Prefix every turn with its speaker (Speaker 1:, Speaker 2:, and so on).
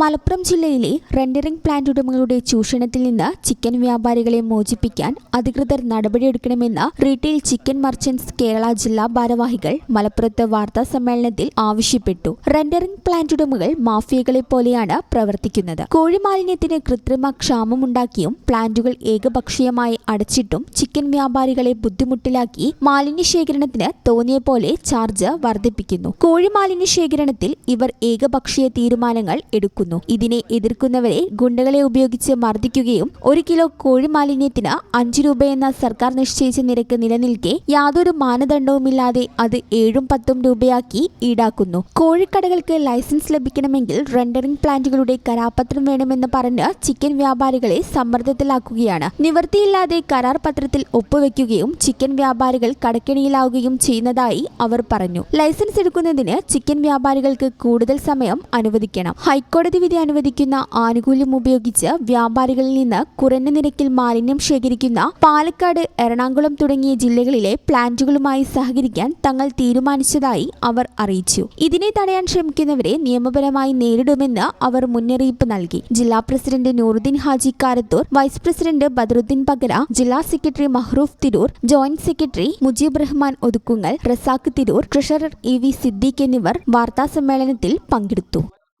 Speaker 1: മലപ്പുറം ജില്ലയിലെ rendering plant ഉടമകളുടെ ചൂഷണത്തിൽ നിന്ന് ചിക്കൻ വ്യാപാരികളെ മോചിപ്പിക്കാൻ അധികൃതർ നടപടിയെടുക്കണമെന്ന് റീറ്റെയിൽ ചിക്കൻ മർച്ചന്റ്സ് കേരള ജില്ലാ ഭാരവാഹികൾ മലപ്പുറത്ത് വാർത്താ സമ്മേളനത്തിൽ ആവശ്യപ്പെട്ടു. റെൻഡറിംഗ് പ്ലാന്റ് ഉടമകൾ മാഫിയകളെ പോലെയാണ് പ്രവർത്തിക്കുന്നത്. കോഴിമാലിന്യത്തിന് കൃത്രിമ ക്ഷാമമുണ്ടാക്കിയും പ്ലാന്റുകൾ ഏകപക്ഷീയമായി അടച്ചിട്ടും ചിക്കൻ വ്യാപാരികളെ ബുദ്ധിമുട്ടിലാക്കി മാലിന്യ ശേഖരണത്തിന് തോന്നിയ പോലെ ചാർജ് വർദ്ധിപ്പിക്കുന്നു. കോഴിമാലിന്യ ശേഖരണത്തിൽ ഇവർ ഏകപക്ഷീയ തീരുമാനങ്ങൾ എടുക്കുന്നു. ഇതിനെ എതിർക്കുന്നവരെ ഗുണ്ടകളെ ഉപയോഗിച്ച് മർദ്ദിക്കുകയും ഒരു കിലോ കോഴി കോഴിമാലിന്യത്തിന് അഞ്ചു രൂപയെന്ന സർക്കാർ നിശ്ചയിച്ച നിരക്ക് നിലനിൽക്കെ യാതൊരു മാനദണ്ഡവുമില്ലാതെ അത് ഏഴും പത്തും രൂപയാക്കി ഈടാക്കുന്നു. കോഴിക്കടകൾക്ക് ലൈസൻസ് ലഭിക്കണമെങ്കിൽ റെൻഡറിംഗ് പ്ലാന്റുകളുടെ കരാപത്രം വേണമെന്ന് പറഞ്ഞ് ചിക്കൻ വ്യാപാരികളെ സമ്മർദ്ദത്തിലാക്കുകയാണ്. നിവൃത്തിയില്ലാതെ കരാർ പത്രത്തിൽ ഒപ്പുവെക്കുകയും ചിക്കൻ വ്യാപാരികൾ കടക്കെണിയിലാവുകയും ചെയ്യുന്നതായി അവർ പറഞ്ഞു. ലൈസൻസ് എടുക്കുന്നതിന് ചിക്കൻ വ്യാപാരികൾക്ക് കൂടുതൽ സമയം അനുവദിക്കണം. ഹൈക്കോടതി വിധി അനുവദിക്കുന്ന ആനുകൂല്യം ഉപയോഗിച്ച് വ്യാപാരികളിൽ നിന്ന് കുറഞ്ഞ നിരക്കിൽ മാലിന്യം ശേഖരിക്കുന്ന പാലക്കാട് എറണാകുളം തുടങ്ങിയ ജില്ലകളിലെ പ്ലാന്റുകളുമായി സഹകരിക്കാൻ തങ്ങൾ തീരുമാനിച്ചതായി അവർ അറിയിച്ചു. ഇതിനെ തടയാൻ ശ്രമിക്കുന്നവരെ നിയമപരമായി നേരിടുമെന്ന് അവർ മുന്നറിയിപ്പ് നൽകി. ജില്ലാ president Nooruddin Haji Karathur vice president Badaruddin Pakara ജില്ലാ secretary Mahroof Tirur joint secretary Mujeeb Rahman Othukkungal Razak Tirur treasurer E V Siddique എന്നിവർ വാർത്താ സമ്മേളനത്തിൽ പങ്കെടുത്തു.